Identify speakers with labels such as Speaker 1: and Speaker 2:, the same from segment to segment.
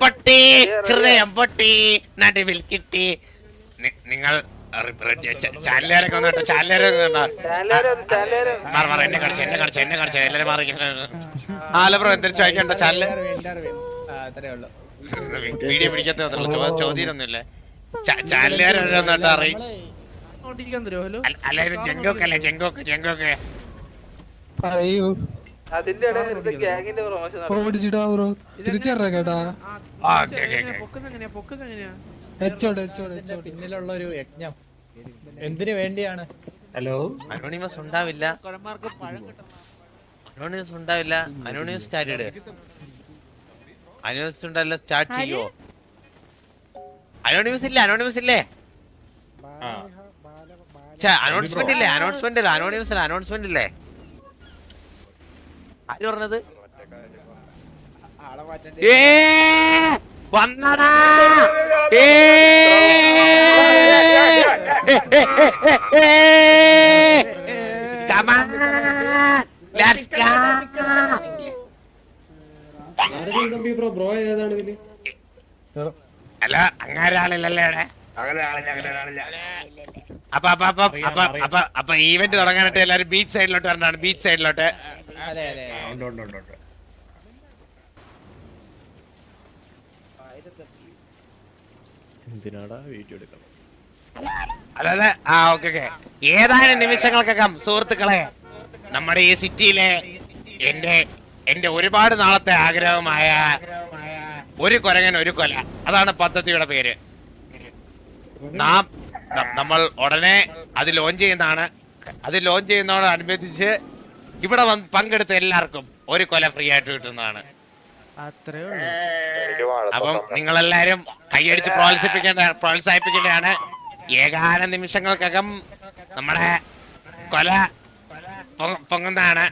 Speaker 1: പട്ടി ഹൃദയം പൊട്ടി നടുവിൽ കിട്ടി. നിങ്ങൾ ചാലുകാരൊക്കെ വന്നു കേട്ടോ മാറി മാറി എന്നെ കളിച്ചു എന്നെ കളിച്ചു എന്നെ കളിച്ചു എല്ലാരും മാറി ആലോ ബ്രോ എന്തെങ്കിലും ചോദിക്കണ്ടോ
Speaker 2: ചാലിൽ
Speaker 1: വീഡിയോ പിടിക്കാത്ത ചോദ്യമൊന്നുമില്ലേ ചാലുകാരൊന്നും കേട്ടോ അറി അല്ലായിരുന്നു ജങ്കോക്കല്ലേ ജങ്കോക്ക് ജങ്കോക്ക്
Speaker 3: പറയൂ.
Speaker 4: അതിന്റെ ഇടയിൽ ഗ്യാങ്ങിന്റെ പ്രൊമോഷൻ
Speaker 3: ഓടിച്ചിടാ ബ്രോ തിരിച്ചറിയാ കേട്ടാ. എച്ചോട് എച്ചോട് എച്ചോട്
Speaker 2: പിന്നിലുള്ള ഒരു യജ്ഞം? എന്തിനു വേണ്ടിയാണ്?
Speaker 3: ഹലോ
Speaker 1: അനോണിമസ് ഉണ്ടാവില്ല. അനോണിമസ് ഉണ്ടാവില്ല. അനോണിമസ് സ്റ്റാർട്ട് ഇട്. അനോണിമസ് ഉണ്ടല്ല സ്റ്റാർട്ട് ചെയ്യോ? അനോണിമസ് ഇല്ല? അനോണിമസ് ഇല്ലേ? അനൗൺസ്മെന്റ് ഇല്ലേ? അനൗൺസ്മെന്റ് ഇല്ല. അനോണിമസ് അല്ല അനൗൺസ്മെന്റ് ഇല്ലേ? ആര് പറഞ്ഞത്? വന്നടാ! അല്ല അങ്ങനെ ഒരാളില്ലല്ലേ അപ്പൊ അപ്പൊ അപ്പൊ അപ്പൊ അപ്പൊ ഈവന്റ് തുടങ്ങാനായിട്ട് എല്ലാരും ബീച്ച് സൈഡിലോട്ട് വരണ്ടാണ് ബീച്ച് സൈഡിലോട്ട്
Speaker 2: അതെ അതെ
Speaker 1: അല്ലാതെ ആ ഓക്കെ ഓക്കെ. ഏതാനും നിമിഷങ്ങൾക്കകം സുഹൃത്തുക്കളെ നമ്മുടെ ഈ സിറ്റിയിലെ എന്റെ എന്റെ ഒരുപാട് നാളത്തെ ആഗ്രഹമായ ഒരു കൊരങ്ങൻ ഒരു കൊല. അതാണ് പദ്ധതിയുടെ പേര്. നാം നമ്മൾ ഉടനെ അത് ലോഞ്ച് ചെയ്യുന്നതാണ്. അത് ലോഞ്ച് ചെയ്യുന്നതോടനുബന്ധിച്ച് ഇവിടെ വന്ന് പങ്കെടുത്ത എല്ലാവർക്കും ഒരു കൊല ഫ്രീ ആയിട്ട് കിട്ടുന്നതാണ്.
Speaker 5: അത്രേ ഉള്ളൂ.
Speaker 1: അപ്പം നിങ്ങളെല്ലാരും കൈയടിച്ച് പ്രോത്സാഹിപ്പിക്കേണ്ട പ്രോത്സാഹിപ്പിക്കേണ്ടതാണ്. ഏകാന നിമിഷങ്ങൾക്കകം നമ്മുടെ കൊല പൊങ്ങുന്നതാണ്.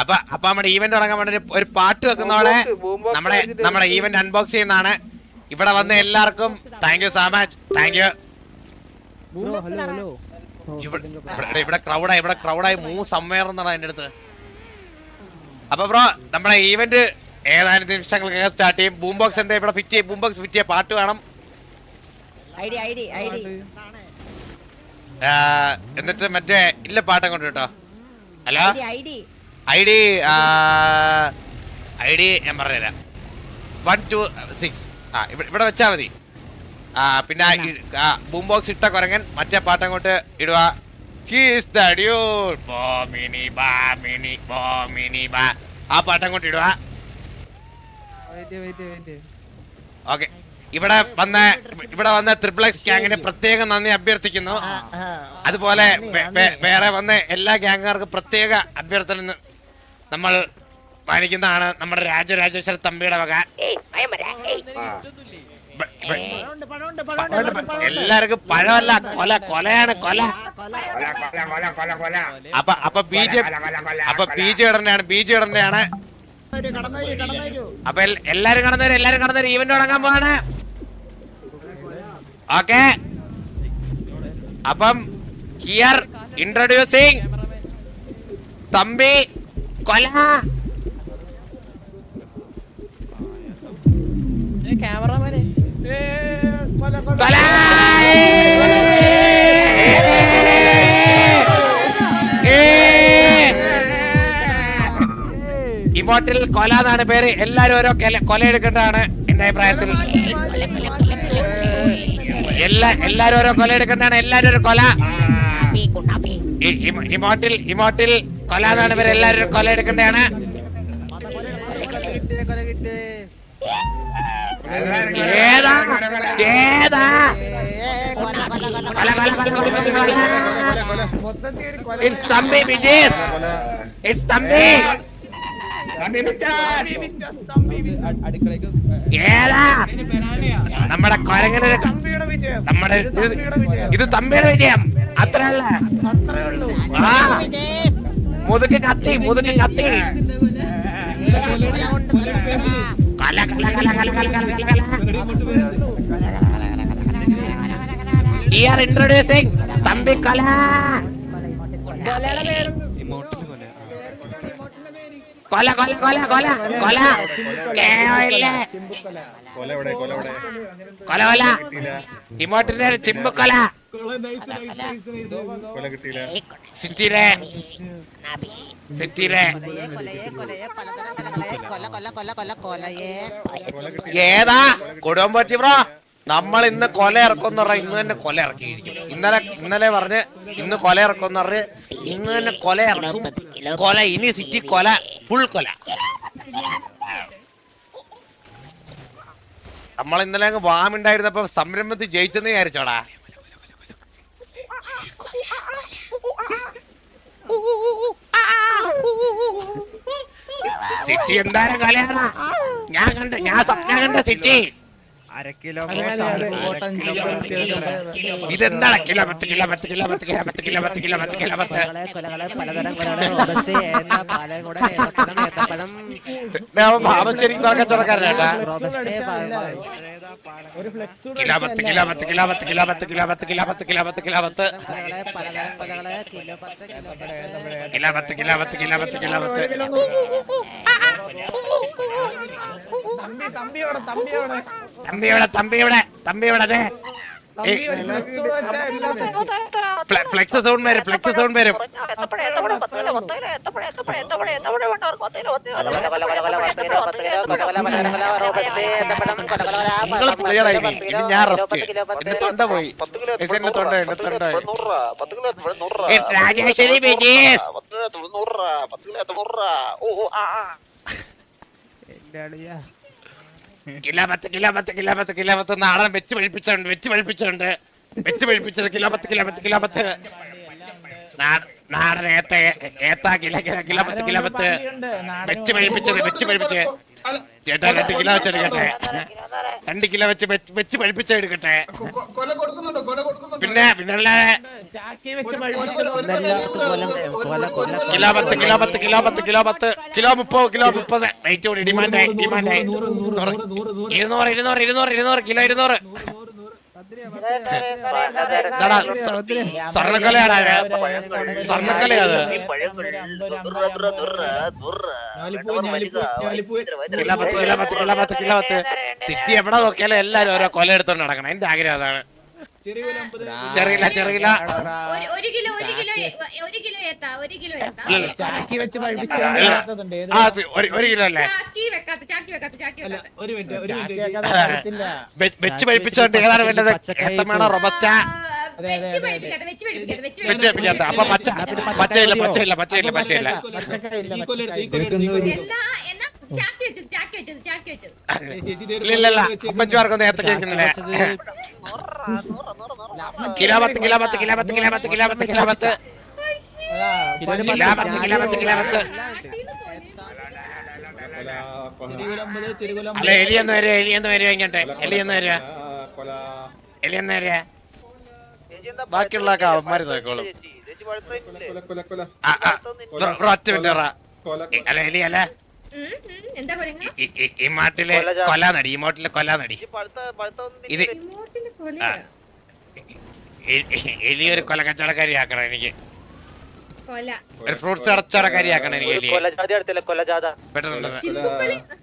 Speaker 1: അപ്പൊ അപ്പൊ നമ്മുടെ ഈവന്റ് തുടങ്ങാൻ വേണ്ടി ഒരു- പാട്ട് വെക്കുന്നതോടെ നമ്മുടെ നമ്മുടെ ഈവന്റ് അൺബോക്സ് ചെയ്യുന്നതാണ്. ഇവിടെ വന്ന എല്ലാവർക്കും thank you so much thank you ഇവിടെ ഇവിടെ ക്രൗഡായി ഇവിടെ ക്രൗഡായി മൂ സമ്മേറുന്നതാണ് എന്റെ അടുത്ത്. അപ്പൊ ബ്രോ നമ്മുടെ ഈവന്റ് ഏതാനും നിമിഷങ്ങൾക്ക് സ്റ്റാർട്ട് ചെയ്യും. ബൂം ബോക്സ് എന്താ? ഇവിടെ ഫിറ്റ് ചെയ്യും. ബൂം ബോക്സ് ഫിറ്റ് ചെയ്യാൻ പാട്ട് വേണം. എന്നിട്ട് മറ്റേ ഇല്ല പാട്ടം കൊണ്ട് കേട്ടോ.
Speaker 6: അല്ല?
Speaker 1: I D I D. ഞാൻ പറഞ്ഞുതരാം. വൺ ടു സിക്സ് ആ ഇവിടെ ഇവിടെ വെച്ചാ മതി. പിന്നെ ബൂം ബോക്സ് ഇട്ട കുരങ്ങൻ മറ്റേ പാട്ട് അങ്ങോട്ട് ഇടുക. He's the dude. ബോമിനി ബാമിനി ബോമിനി ബാ ആ പാട്ട് അങ്ങോട്ട് ഇടുക ഓക്കെ ഇവിടെ വന്ന ഇവിടെ വന്ന ട്രിപ്പിൾ എക്സ് ഗ്യാങ്ങിന് പ്രത്യേകം നന്ദി അഭ്യർത്ഥിക്കുന്നു. അതുപോലെ വേറെ വന്ന എല്ലാ ഗ്യാങ്ങുകാർക്കും പ്രത്യേക അഭ്യർത്ഥന നമ്മൾ മാനിക്കുന്നതാണ് നമ്മുടെ രാജരാജേശ്വര തമ്പിയുടെ വക. ബ- ബ- എല്ലാവർക്കും പഴമല്ല കൊല കൊലയാണ് കൊല. അപ്പൊ അപ്പൊ ബി ജെ അപ്പൊ ബി ജെ ഇടണ്ടാണ് ബി ജെ ഇടണ്ടാണ് അപ്പൊ എല്ലാരും കടന്നവരും എല്ലാരും കടന്നവരും ഈവന്റ് തുടങ്ങാൻ പോവാണ്. ഓക്കെ. അപ്പം ഹിയർ ഇൻട്രൊഡ്യൂസിങ് തമ്പി കൊല. കൊല ഇമോട്ടിൽ കൊല എന്നാണ് പേര്. എല്ലാരും ഓരോ കൊല എടുക്കേണ്ടതാണ് എന്റെ അഭിപ്രായത്തിൽ. എല്ലാ എല്ലാരും ഓരോ കൊല എടുക്കേണ്ടതാണ്. എല്ലാരും ഒരു കൊല. ഇമോട്ടിൽ ഇമോട്ടിൽ കൊല എന്നാണ് പേര്. എല്ലാരും കൊല എടുക്കേണ്ടതാണ്. കൊല കൊല ഇറ്റ്സ് തമ്പി വിജയ്. ഇറ്റ്സ് തമ്പി. ഏതാ? നമ്മുടെ കൊരങ്ങനെ നമ്മുടെ ഇത് തമ്പിയുടെ വിജയം. അത്രയല്ല മുതുക്ക് കത്തി മുതുക്ക് കത്തി. ഹിയർ ഇൻട്രൊഡ്യൂസിംഗ് തമ്പി കല കൊല കൊല കൊല കൊല. കൊല
Speaker 2: കേളെ
Speaker 7: കൊല കൊല
Speaker 1: ഇമോട്ടിന്റെ ചിമ്പുക്കൊല സിറ്റിയിലെ സിറ്റിയിലെ
Speaker 7: പറ്റി
Speaker 1: ഏതാ ബ്രോ നമ്മൾ ഇന്ന് കൊല ഇറക്കുമെന്ന് പറഞ്ഞാൽ ഇന്ന് തന്നെ കൊല ഇറക്കിയിരിക്കും ഇന്നലെ ഇന്നലെ പറഞ്ഞ് ഇന്ന് കൊല ഇറക്കുമെന്ന് പറഞ്ഞ് ഇന്ന് തന്നെ കൊല ഇറക്കും കൊല ഇനി സിറ്റി കൊല ഫുൾ കൊല നമ്മൾ ഇന്നലെ അങ്ങ് വാമുണ്ടായിരുന്നപ്പോ സംരംഭത്തിൽ ജയിച്ചെന്ന് വിചാരിച്ചോടാ സിറ്റി എന്താണ് കലയാണ് ഞാൻ കണ്ട ഞാൻ സ്വപ്ന കണ്ട സിറ്റി ഇതെന്താണ്? Kilometre kilometre kilometre kilometre kilometre kilometre kilometre പാലം ശരിക്കും തുടക്കാരനാട്ടാ
Speaker 2: ഒരു ഫ്ലെക്സ്
Speaker 1: കിലോ പത്ത് കിലോ പത്ത് കിലോ പത്ത് കിലോ പത്ത് കിലോ പത്ത് കിലോ പത്ത് കിലോ പത്ത് കിലോ കിലോ പത്ത് കിലോ പത്ത് കിലോ പത്ത് കിലോ പത്ത്
Speaker 2: തമ്പി തമ്പിയോടെ തമ്പിയോടെ
Speaker 1: തമ്പിയുടെ തമ്പിയുടെ തമ്പിയുടെ
Speaker 2: ഫ്ലെക്സ്
Speaker 1: സൗണ്ട് വരും ഫ്ലെക്സ് സൗണ്ട് വരും നിങ്ങൾ ക്ലിയർ ആയി ഇനി ഞാൻ റെസ്റ്റ്. എന്റെ തൊണ്ട പോയി. എന്റെ തൊണ്ട എന്റെ തൊണ്ട. രാജേശ്വരി വിജയസ് കിലാപത്ത് കിലാപത്ത് കിലാപത്ത് കിലാപത്ത് നാളെ വെച്ച് പഴിപ്പിച്ചുണ്ട് വെച്ച് പഴിപ്പിച്ചുണ്ട് വെച്ച് പഴിപ്പിച്ചത് കിലാപത്ത് കിലാപത്ത് കിലാപത്ത് നാടൻ ഏത്ത ഏത്ത കില കില കില പത്ത് കിലോ പത്ത്. വെച്ച് പഴിപ്പിച്ചത് വെച്ച് പഴിപ്പിച്ച് ചേട്ടാ രണ്ട് കിലോ വെച്ചെടുക്കട്ടെ രണ്ട് കിലോ വെച്ച് വെച്ച് പഴിപ്പിച്ച എടുക്കട്ടെ. പിന്നെ പിന്നെ
Speaker 2: വെച്ച്
Speaker 1: കിലോ പത്ത് കിലോ പത്ത് കിലോ പത്ത് കിലോ പത്ത് കിലോ മുപ്പത് കിലോ മുപ്പത്. റേറ്റ് കൂടി ഡിമാൻഡായി ഡിമാൻഡ് ആയി ഇരുന്നൂറ് ഇരുന്നൂറ് ഇരുന്നൂറ് ഇരുന്നൂറ് കിലോ ഇരുന്നൂറ്. സിറ്റി എവിടെ നോക്കിയാലും എല്ലാരും ഓരോ കൊല എടുത്തോണ്ട് നടക്കണം. എന്റെ ആഗ്രഹം അതാണ്. ചെറിയില്ല ചെറിയില്ല.
Speaker 8: ഒരു കിലോ ഒരു കിലോ ഒരു കിലോ ഏത്താ ഒരു കിലോ ഏത്താ?
Speaker 2: ചാക്കി വെച്ച്
Speaker 1: പഴിപ്പിച്ചതുണ്ട് ഒരു കിലോ അല്ലേ?
Speaker 8: ചാക്കി വെക്കാത്ത ചാക്കി വെക്കാത്ത ചാക്കി വെക്കാത്ത.
Speaker 2: ഒരു മിനിറ്റ് ഒരു
Speaker 1: മിനിറ്റ്. വെച്ച് പഴിപ്പിച്ചോണ്ട് ഏതാണ് വേണ്ടത് ഏത്തമാണോ റൊബസ്റ്റ? പച്ചയില്ല പച്ചയില്ല പച്ചയില്ല പച്ചയില്ല.
Speaker 2: പച്ചക്കായില്ല പച്ചക്കായില്ല
Speaker 8: എന്നാ എന്നാ ചാക്കി വെച്ചത് ചാക്കി വെച്ചത്. ചാക്കി വെച്ചത്
Speaker 1: ഇല്ല ഇല്ല ഇല്ല. അപ്പച്ചുമാർക്കൊന്നും ഏത്ത കേൾക്കുന്നില്ല കിലോ പത്ത് കിലോ പത്ത് കിലോ പത്ത് കിലോ പത്ത് കിലോ പത്ത് കിലോ പത്ത്
Speaker 2: അതാ,
Speaker 1: കിലോ പത്ത്. കിലോ പത്ത് കിലോ പത്ത്
Speaker 7: കൊല കൊല
Speaker 1: അല്ല എലി എന്ന് വരും എലി എന്ന് വരും ഇങ്ങോട്ടെ. എലി എന്ന് വരിക
Speaker 7: കൊല
Speaker 1: എലി എന്ന് വരിക ബാക്കിയുള്ളതൊക്കെ അവന്മാര് നോക്കോളും ഒറ്റ മിനിറ്റ് അല്ല എലി അല്ല.
Speaker 8: എന്താ പറയുക?
Speaker 1: ഈ മാട്ടിലെ കൊല്ലാനടി ഈ ഇത് എലിയൊരു കൊല കച്ചവടക്കാരി ആക്കണം എനിക്ക് ഒരു ഫ്രൂട്ട്സ് കച്ചവടക്കാരി ആക്കണം എനിക്ക് എലിയെ.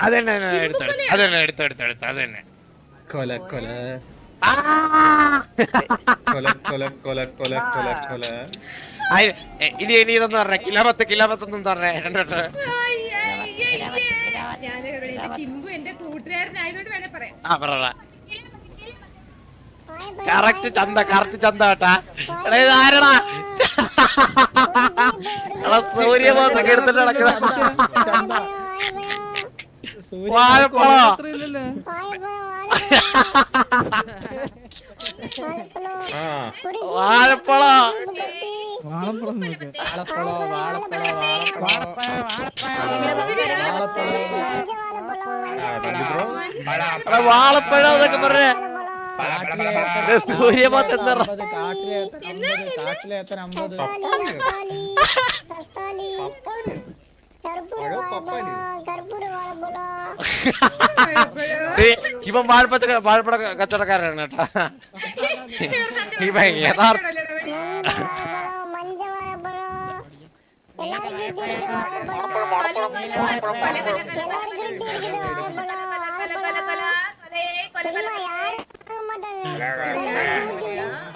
Speaker 1: അത് തന്നെ എടുത്തെടുത്ത് അത് തന്നെ എടുത്തെടുത്തെടുത്ത് അത് തന്നെ
Speaker 7: കൊല കൊല.
Speaker 1: ഇനി ഇനി ഇതൊന്നും പറഞ്ഞ. കിലാപത്ത് കിലാപത്ത് ഒന്നും പറഞ്ഞേ രണ്ടോട്ട്
Speaker 8: ഞാൻ എന്റെ ചിമ്പു എന്റെ കൂട്ടുകാരനായതുകൊണ്ട് വേണേ പറയാം.
Speaker 1: ആ പറ കറക്റ്റ് ചന്ത കറക്റ്റ് ചന്ത കേട്ടാ. എടാ ഇത് ആരടാ? എടാ സൂര്യബോധൊക്കെ എടുത്തിട്ട് നടക്കുന്ന. വാഴപ്പഴോ?
Speaker 7: വാഴപ്പളോ
Speaker 1: വാഴപ്പഴം.
Speaker 2: നോക്ക് വാഴപ്പഴോ വാഴപ്പഴോ
Speaker 1: വാഴപ്പഴോ. വാഴപ്പഴം എന്നൊക്കെ പറഞ്ഞേ. സൂര്യപത്ത് എത്ര
Speaker 2: കാട്ടിലെ എത്ര അമ്പത്
Speaker 7: കർപ്പൂര
Speaker 1: വാഴപ്പഴോ. ഇവൻ വാഴപ്പച്ച വാഴപ്പട കച്ചവടക്കാരാണ് കേട്ടാ. ഇവൻ യഥാർത്ഥ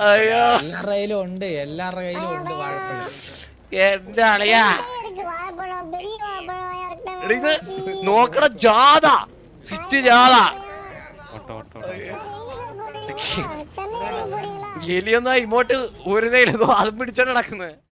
Speaker 1: അയ്യോ.
Speaker 2: എല്ലാവരുടെ കയ്യിലും ഉണ്ട് എല്ലാവരുടെ കയ്യിലും ഉണ്ട് വാഴപ്പഴം.
Speaker 1: എന്റെ അളിയാ. ഇത് നോക്കണ ജാഥ. സിറ്റ് ജാഥ എലിയൊന്നാ ഇങ്ങോട്ട് ഒരു നേരം അതും പിടിച്ചോണ്ട് നടക്കുന്നത്